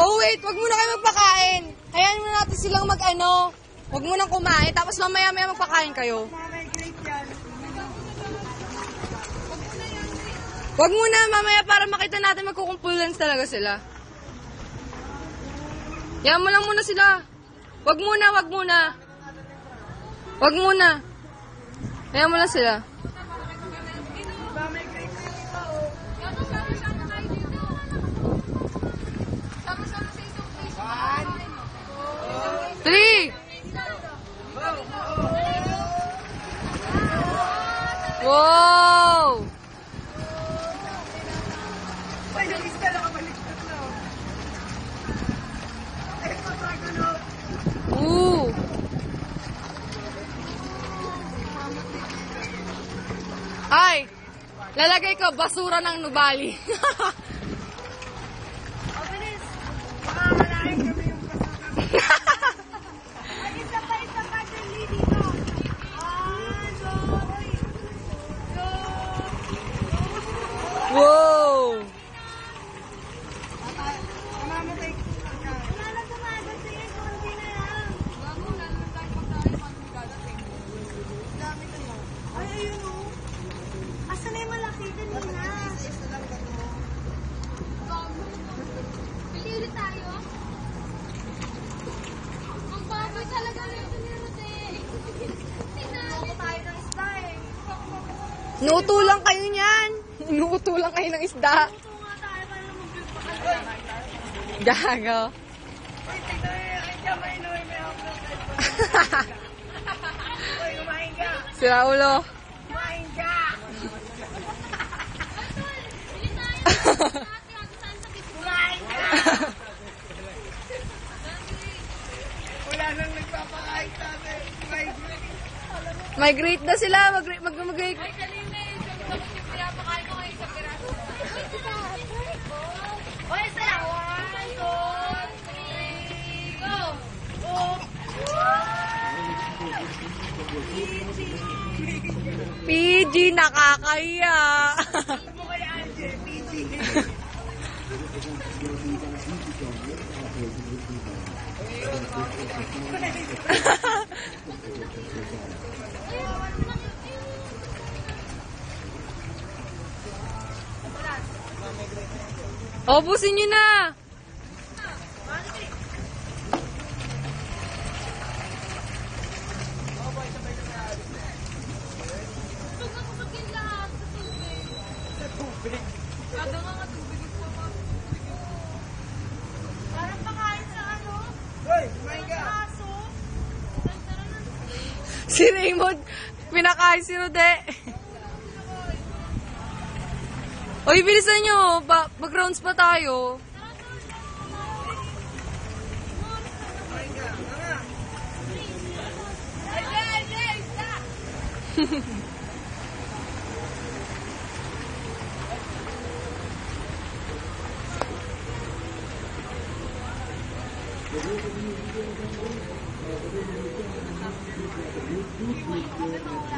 Oh wait, wag muna kayo magpakain. Hayaan muna natin silang mag-ano. Wag munang kumain, tapos mamaya-maya magpakain kayo. Wag muna, mamaya para makita natin magkukumpulan talaga sila. Yan mo lang muna sila. Wag muna, wag muna. Wag muna. Hayaan mo lang sila. Three! Wow! Ay, yung isa nakabaliktad na. Ooh! Ay! Lalagay ko basura ng Nubali. Mabilis. Baka malahin kami yung kasama. Ay, isa pa, isa pa, Charlie, dito. Ah, sorry. Go. wow! Mamamatay ka. Wala na tumagal sa'yo, konti na lang. Dami ka na. Ay, ayun o. Asan na yung malaki din na? Pili ulit tayo. Ang baboy talaga nito ni Rode. Tinalo tayo ng isda eh. Nuto lang kayo niyan. Nuto lang kayo ng isda. Ito nga tayo para lumubig pa kayo. Gago. Uy, tignan mo yung aking kamay, no? May hawak ng Uy, kumain ka. Sira ulo. Kumain ka. Kumain ka. Wala nang nagpapakain sa atin. Migrate na sila. Mag- mag- mag- PG, nakakaya. Opusin nyo na. Tubig. Kada nga nga tubig ito pa. Parang pakain sa ano? Uy, kumain ka. Aso. Tara na. Si Raymond, pinakain si Rode. Uy, bilisan nyo. Ba- mag-rounds pa tayo. Ay, 日本一株のおかげ。